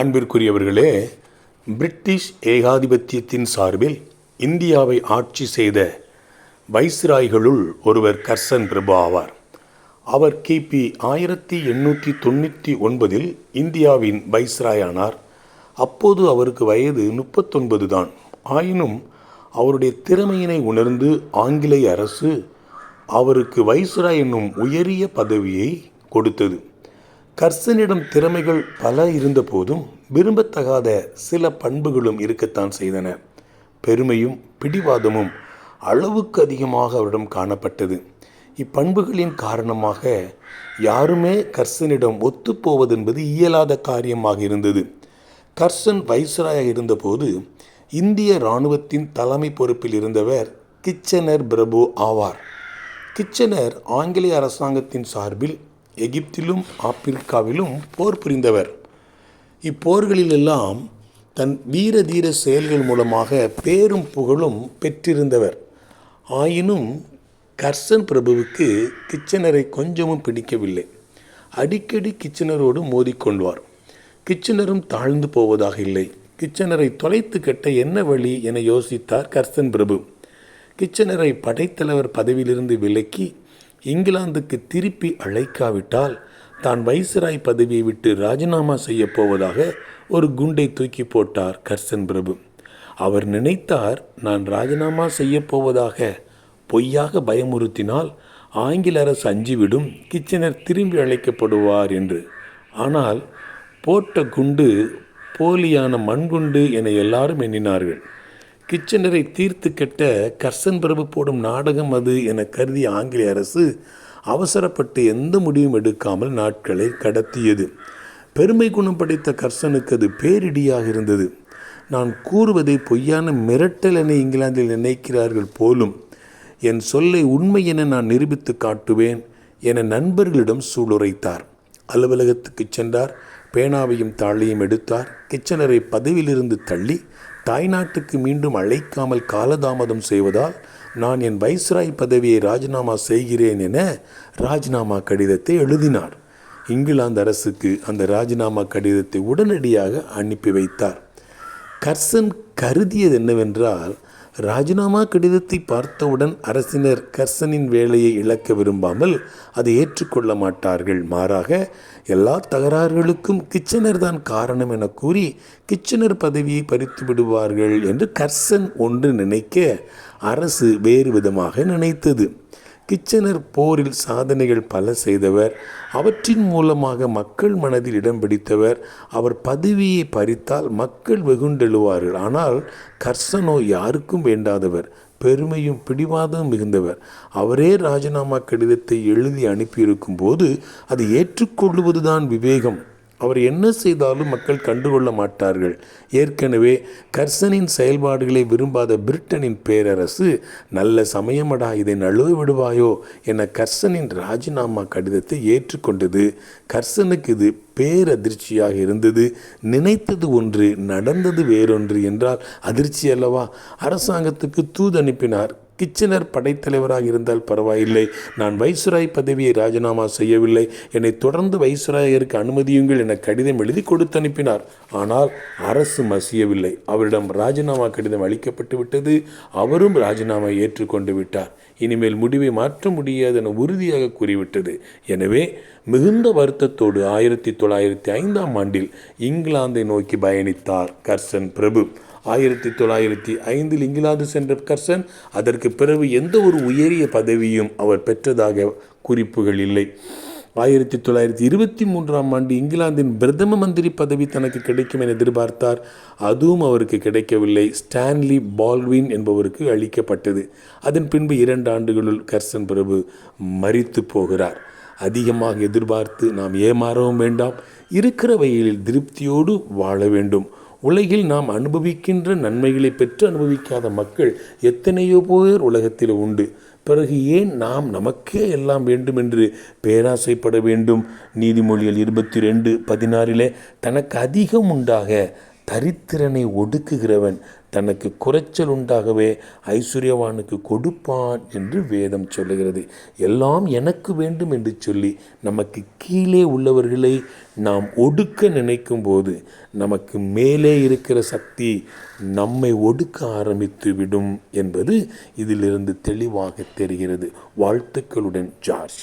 அன்பிற்குரியவர்களே பிரிட்டிஷ் ஏகாதிபத்தியத்தின் சார்பில் இந்தியாவை ஆட்சி செய்த வைஸ்ராய்களுள் ஒருவர் கர்சன் பிரபு ஆவார். அவர் கிபி ஆயிரத்தி எண்ணூற்றி தொண்ணூற்றி ஒன்பதில் இந்தியாவின் வைஸ்ராயானார் அப்போது அவருக்கு வயது முப்பத்தொன்பது தான். ஆயினும் அவருடைய திறமையினை உணர்ந்து ஆங்கிலேய அரசு அவருக்கு வைஸ்ராய் என்னும் உயரிய பதவியை கொடுத்தது. கர்சனிடம் திறமைகள் பல இருந்தபோதும் விரும்பத்தகாத சில பண்புகளும் இருக்கத்தான் செய்தன. பெருமையும் பிடிவாதமும் அளவுக்கு அதிகமாக அவரிடம் காணப்பட்டது. இப்பண்புகளின் காரணமாக யாருமே கர்சனிடம் ஒத்துப்போவதென்பது இயலாத காரியமாக இருந்தது. கர்சன் வைஸ்ராயாக இருந்தபோது இந்திய இராணுவத்தின் தலைமை பொறுப்பில் இருந்தவர் கிச்சனர் பிரபு ஆவார். கிச்சனர் ஆங்கிலேய அரசாங்கத்தின் சார்பில் எகிப்திலும் ஆப்பிரிக்காவிலும் போர் புரிந்தவர். இப்போர்களிலெல்லாம் தன் வீர தீர செயல்கள் மூலமாக பேரும் புகழும் பெற்றிருந்தவர். ஆயினும் கர்சன் பிரபுவுக்கு கிச்சனரை கொஞ்சமும் பிடிக்கவில்லை. அடிக்கடி கிச்சனரோடு மோதிக்கொள்வார். கிச்சனரும் தாழ்ந்து போவதாக இல்லை. கிச்சனரை தொலைத்து கட்ட என்ன வழி என யோசித்தார் கர்சன் பிரபு. கிச்சனரை படைத்தலைவர் பதவியிலிருந்து விலக்கி இங்கிலாந்துக்கு திருப்பி அழைக்காவிட்டால் தான் வைசராய் பதவியை விட்டு ராஜினாமா செய்யப்போவதாக ஒரு குண்டை தூக்கி போட்டார் கர்சன் பிரபு. அவர் நினைத்தார் நான் ராஜினாமா செய்யப்போவதாக பொய்யாக பயமுறுத்தினால் ஆங்கில அரசு அஞ்சிவிடும் கிச்சனர் திரும்பி அழைக்கப்படுவார் என்று. ஆனால் போட்ட குண்டு போலியான மண்குண்டு என எல்லாரும் எண்ணினார்கள். கிச்சனரை தீர்த்து கட்ட கர்சன் பிரபு போடும் நாடகம் அது என கருதிய ஆங்கிலேய அரசு அவசரப்பட்டு எந்த முடிவும் எடுக்காமல் நாட்களை கடத்தியது. பெருமை குணம் படைத்த கர்சனுக்கு அது பேரிடியாக இருந்தது. நான் கூறுவதை பொய்யான மிரட்டல் என இங்கிலாந்தில் நினைக்கிறார்கள் போலும் என் சொல்லை உண்மை என நான் நிரூபித்து காட்டுவேன் என நண்பர்களிடம் சூளுரைத்தார். அலுவலகத்துக்கு சென்றார் பேனாவையும் தாளையும் எடுத்தார் கிச்சனரை பதவியிலிருந்து தள்ளி தாய்நாட்டுக்கு மீண்டும் அழைக்காமல் காலதாமதம் செய்வதால் நான் என் வைஸ்ராய் பதவியை ராஜினாமா செய்கிறேன் என ராஜினாமா கடிதத்தை எழுதினார். இங்கிலாந்து அரசுக்கு அந்த ராஜினாமா கடிதத்தை உடனடியாக அனுப்பி வைத்தார். கர்சன் கருதியது என்னவென்றால் ராஜினாமா கடிதத்தை பார்த்தவுடன் அரசினர் கர்சனின் வேலையை இழக்க விரும்பாமல் அதை ஏற்றுக்கொள்ள மாட்டார்கள். மாறாக எல்லா தகராறுகளுக்கும் கிச்சனர் தான் காரணம் என கூறி கிச்சனர் பதவியை பறித்து விடுவார்கள் என்று கர்சன் ஒன்று நினைக்க அரசு வேறு விதமாக நினைத்தது. கிச்சனர் போரில் சாதனைகள் பல செய்தவர். அவற்றின் மூலமாக மக்கள் மனதில் இடம் பிடித்தவர். அவர் பதவியை பறித்தால் மக்கள் வெகுண்டெழுவார்கள். ஆனால் கர்சனோ யாருக்கும் வேண்டாதவர். பெருமையும் பிடிவாதம் மிகுந்தவர். அவரே ராஜினாமா கடிதத்தை எழுதி அனுப்பியிருக்கும் போது அதை ஏற்றுக்கொள்வதுதான் விவேகம். அவர் என்ன செய்தாலும் மக்கள் கண்டுகொள்ள மாட்டார்கள். ஏற்கனவே கர்சனின் செயல்பாடுகளை விரும்பாத பிரிட்டனின் பேரரசு நல்ல சமயமடா இதை நழுவ விடுவாயோ? என கர்சனின் ராஜினாமா கடிதத்தை ஏற்றுக்கொண்டது. கர்சனுக்கு இது பேரதிர்ச்சியாக இருந்தது. நினைத்தது ஒன்று நடந்தது வேறொன்று என்றால் அதிர்ச்சி அல்லவா? அரசாங்கத்துக்கு தூது அனுப்பினார் கிச்சனர் படைத்தலைவராக இருந்தால் பரவாயில்லை. நான் வைசுராய் பதவியை ராஜினாமா செய்யவில்லை. என்னை தொடர்ந்து வைசுராயருக்கு அனுமதியுங்கள் என கடிதம் எழுதி கொடுத்து அனுப்பினார். ஆனால் அரசு மசியவில்லை. அவரிடம் ராஜினாமா கடிதம் அளிக்கப்பட்டு விட்டது. அவரும் ராஜினாமா ஏற்றுக்கொண்டு விட்டார். இனிமேல் முடிவை மாற்ற முடியாது என உறுதியாக கூறிவிட்டது. எனவே மிகுந்த வருத்தத்தோடு ஆயிரத்தி தொள்ளாயிரத்தி ஐந்தாம் ஆண்டில் இங்கிலாந்தை நோக்கி பயணித்தார் கர்சன் பிரபு. ஆயிரத்தி தொள்ளாயிரத்தி ஐந்தில் இங்கிலாந்து சென்ற கர்சன் அதற்கு பிறகு எந்த ஒரு உயரிய பதவியும் அவர் பெற்றதாக குறிப்புகள் இல்லை. ஆயிரத்தி தொள்ளாயிரத்தி இருபத்தி மூன்றாம் ஆண்டு இங்கிலாந்தின் பிரதம மந்திரி பதவி தனக்கு கிடைக்கும் என எதிர்பார்த்தார். அதுவும் அவருக்கு கிடைக்கவில்லை. ஸ்டான்லி பால்வின் என்பவருக்கு அளிக்கப்பட்டது. அதன் பின்பு இரண்டு ஆண்டுகளுள் கர்சன் பிரபு மறித்து போகிறார். அதிகமாக எதிர்பார்த்து நாம் ஏமாறவும் வேண்டாம். இருக்கிற வயலில் திருப்தியோடு வாழ வேண்டும். உலகில் நாம் அனுபவிக்கின்ற நன்மைகளை பெற்று அனுபவிக்காத மக்கள் எத்தனையோ பேர் உலகத்தில் உண்டு. பிறகு ஏன் நாம் நமக்கே எல்லாம் வேண்டும் என்று பேராசைப்பட வேண்டும்? நீதிமொழிகள் இருபத்தி ரெண்டு பதினாறிலே தனக்கு அதிகம் உண்டாக தரித்திரனை ஒடுக்குகிறவன் தனக்கு குறைச்சல் உண்டாகவே ஐஸ்வர்யவானுக்கு கொடுப்பான் என்று வேதம் சொல்லுகிறது. எல்லாம் எனக்கு வேண்டும் என்று சொல்லி நமக்கு கீழே உள்ளவர்களை நாம் ஒடுக்க நினைக்கும் போது நமக்கு மேலே இருக்கிற சக்தி நம்மை ஒடுக்க ஆரம்பித்து விடும் என்பது இதிலிருந்து தெளிவாக தெரிகிறது. வாழ்த்துக்களுடன் ஜார்ஜ்.